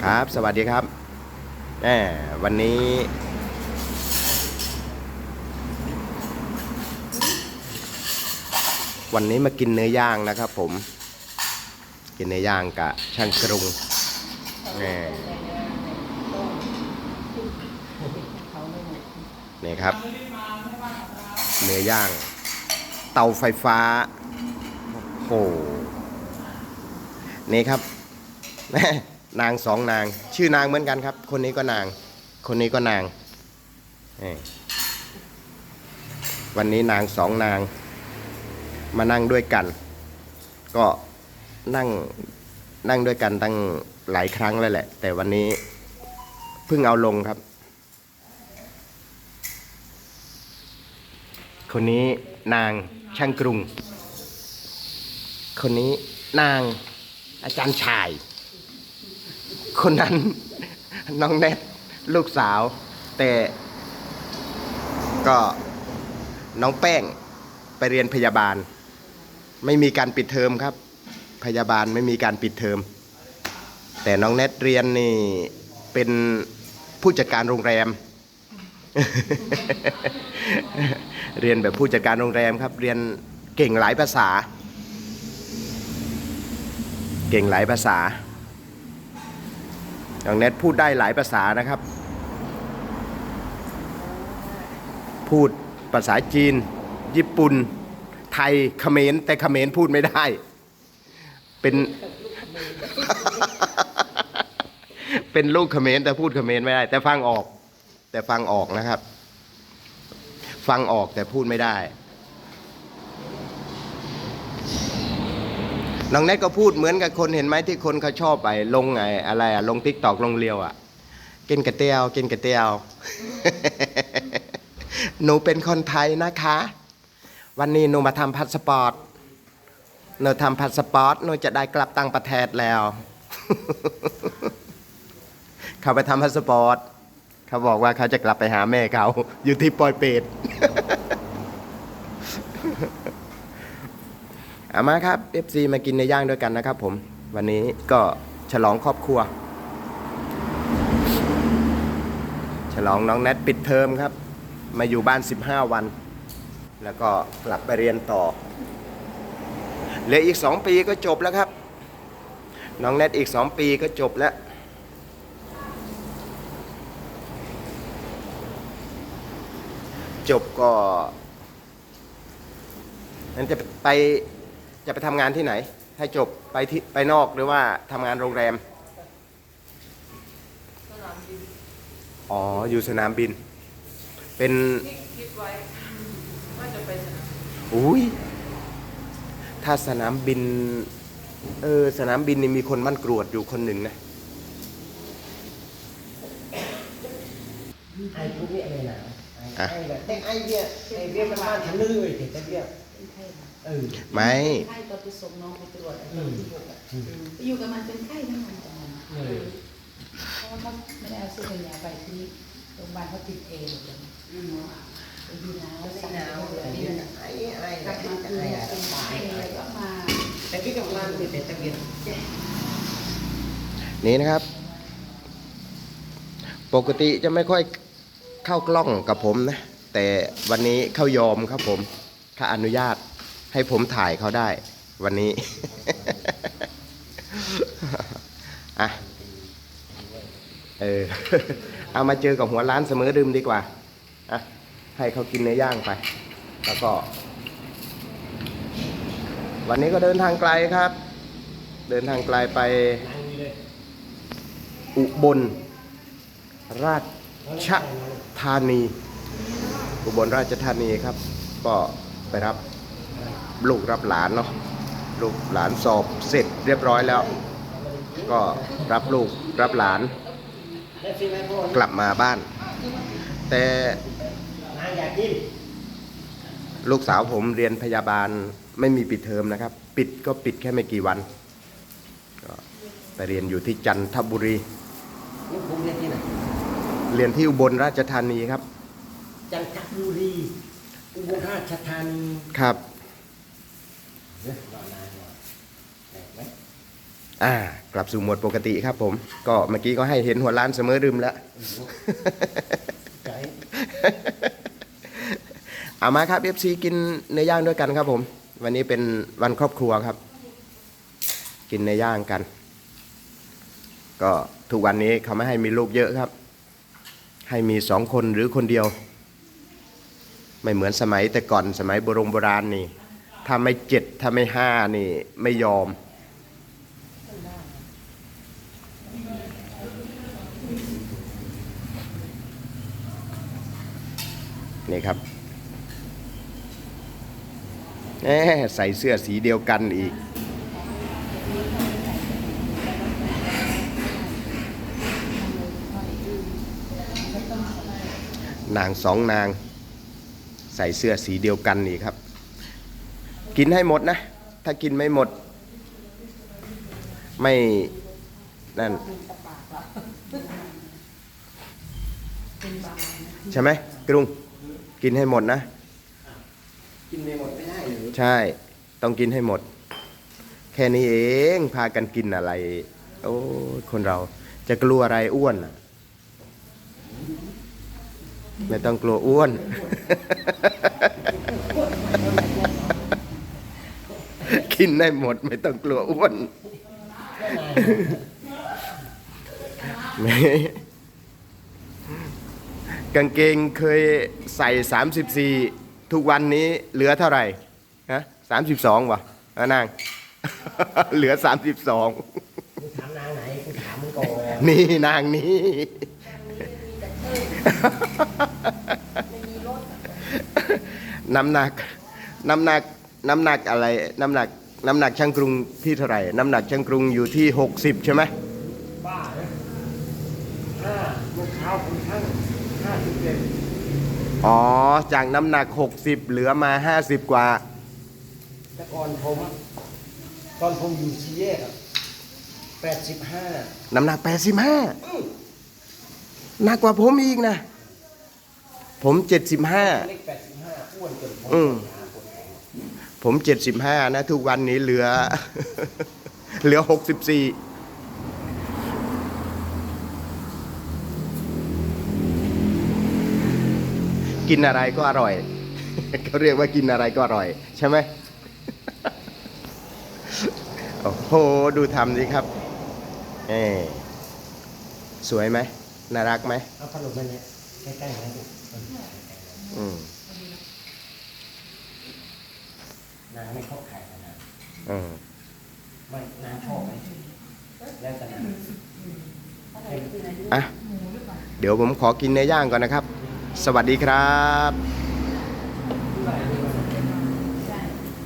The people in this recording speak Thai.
ครับ สวัสดีครับแหมวันนี้ วันนี้มากินเนื้อย่างนะครับ ผม กินเนื้อย่างกับช่างกรุงแหมนี่ครับ เนื้อย่าง เตาไฟฟ้าโอ้โหนี่ครับแม่ นางสองนาง ชื่อนางเหมือนกันครับ คนนี้ก็นาง คนนี้ก็นางวันนี้นางสองนาง มานั่งด้วยกัน ก็นั่งนั่งด้วยกันตั้งหลายครั้งแล้วแหละ แต่วันนี้เพิ่งเอาลงครับ คนนี้นางช่างกรุง คนนี้นางอาจารย์ชาย คนนั้นน้องเน็ตลูกสาว แต่ก็น้องแป้งไปเรียนพยาบาล ไม่มีการปิดเทอมครับ พยาบาลไม่มีการปิดเทอม แต่น้องเน็ตเรียนนี่เป็นผู้จัดการโรงแรม เรียนแบบผู้จัดการโรงแรมครับ เรียนเก่งหลายภาษา เก่งหลายภาษา น้องเน็ตพูดได้หลายภาษานะครับ พูดภาษาจีน ญี่ปุ่น ไทยเขมรแต่เขมรพูดไม่ได้ เป็นเป็นลูกเขมรแต่พูดเขมรไม่ได้ แต่ฟังออก แต่ฟังออกนะครับ ฟังออกแต่พูดไม่ได้ น้องเน็ตก็พูดเหมือนกับคนเห็นไหมที่คนเขาชอบไปลงไงอะไรอะลงทิกตอกลงเรียวอะกินกระเตียว กินกระเตียว หนูเป็นคนไทยนะคะ วันนี้หนูมาทำพาสปอร์ตหนูทำพาสปอร์ตหนูจะได้กลับต่างประเทศแล้ว เขาไปทำพาสปอร์ตเขาบอกว่าเขาจะกลับไปหาแม่เขาอยู่ที่ปอยเปต เอามาครับ FC มากินในย่างด้วยกันนะครับผม วันนี้ก็ฉลองครอบครัว ฉลองน้องแนทปิดเทอมครับ มาอยู่บ้าน 15 วัน แล้วก็กลับไปเรียนต่อ เหลืออีก 2 ปีก็จบแล้วครับ น้องแนทอีก 2 ปีก็จบแล้วจบก็นั้นจะไป จะไปทำงานที่ไหนถ้าจบไปที่ไปนอกหรือว่าทำงานโรงแรมอ๋อ อยู่สนามบิน เป็นคิดไว้ว่าจะไปสนามอุ้ยถ้าสนามบิน เออ สนามบินนี่มีคนมั่นกรวดอยู่คนหนึ่งนะ ai cũng biết này nào À. ai là thế ai biết ai biết cái ban thằng lư rồi thì ta biết เป็นไข้ห วัด ừ ไม่ ไข้ตอนไปส่งน้องไปตรวจตอนที่หกอะไปอยู่กับมันเป็นไข้ทั้งวันทั้งวันเออเพราะว่าเขาไม่ได้เอาเสื้อกันยาไปที่โรงพยาบาลเขาติดเอหมดเลยไปดูหนาวสั่นเลยนี่นะ ai ai กลั là บมาคือ ai เป็น là ไข้เลยก็มาแต่พี่กับมัน thì phải ta biết นี่นะครับ ปกติจะไม่ค่อยเข้ากล้องกับผมนะ แต่วันนี้เขายอมครับผมเขาอนุญาต ให้ผมถ่ายเขาได้ วันนี้ อะ เออ เอามาเจอกับหัวร้านเสมอดื่มดีกว่า อะ ให้เขากินเนื้อย่างไป แล้วก็ วันนี้ก็เดินทางไกลครับ เดินทางไกลไป อุบล ราชธานี อุบลราชธานีครับ ก็ไปรับ ลูกรับหลานเนาะลูกหลานสอบเสร็จเรียบร้อยแล้ว ก็รับลูกรับหลาน Đây xin ai vô กลับมาบ้าน แต่ ai giả kim ลูกสาวผมเรียนพยาบาลไม่มีปิดเทอมนะครับ ปิดก็ปิดแค่ไม่กี่วันก็ไปเรียนอยู่ที่จันทบุรี nhưng cũng lên thế này เรียนที่อุบลราชธานีครับ จันทบุรีอุบลราชธานีครับเนี่ย รอนานหน่อยไหมอ่ากลับสู่โหมดปกติครับผม ก็เมื่อกี้ก็ให้เห็นหัวล้านเสมอรึมแล้วใจเอามาครับ FC กินเนื้อย่างด้วยกันครับผม วันนี้เป็นวันครอบครัวครับ กินเนื้อย่างกัน ก็ทุกวันนี้เขาไม่ให้มีลูกเยอะครับ ให้มีสองคนหรือคนเดียว ไม่เหมือนสมัยแต่ก่อนสมัยโบรงโบราณนี่ ถ้าไม่เจ็ดถ้าไม่ห้านี่ ไม่ยอม นี่ครับแหมใส่เสื้อสีเดียวกันอีก นางสองนาง ใส่เสื้อสีเดียวกันอีกครับ กินให้หมดนะ ถ้ากินไม่หมด ไม่นั่นใช่ไหมกรุงกินให้หมดนะ กินไม่หมดไม่ได้หรือใช่ ต้องกินให้หมด แค่นี้เองพากันกินอะไร โอ้ยคนเราจะกลัวอะไรอ้วนน่ะไม่ต้องกลัวอ้วน กินได้หมดไม่ต้องกลัวอ้วนไม่กางเกงเคยใส่ 34 ทุกวันนี้เหลือเท่าไหร่ฮะ32วะอะนาง เหลือ32มึงถามนางไหนกูถามมึงก่อนนี่นางนี้น้ำหนัก น้ำหนัก น้ำหนักอะไร น้ำหนัก น้ำหนักช่างกรุงที่เท่าไหร่ น้ำหนักช่างกรุงอยู่ที่ 60 ใช่ไหมบ้านะห้าลูกเท้าคุณช่างห้าสิบเอ็ดอ๋อ จากน้ำหนัก 60 เหลือมา 50 กว่า แต่ก่อนผมตอนผมอยู่ซีแยกแปดสิบห้าน้ำหนัก 85หนักกว่าผมอีกนะ ผม 75 เล็กแปดสิบห้าอ้วนจนผมอืม หา คนแข่งผม75นะ ทุกวันนี้เหลือ เหลือ64กินอะไรก็อร่อยเขาเรียกว่ากินอะไรก็อร่อย ใช่ไหมโอ้โห ดูทำสิครับเออสวยไหมน่ารักไหมเอาขนมมาเนี่ยใกล้ๆนะลูกเอออืม นางไม่ชอบไข่นะนางอืมไม่นางชอบไหมแล้วแต่นางอะ เดี๋ยวผมขอกินเนื้อย่างก่อนนะครับ สวัสดีครับเท่าไหร่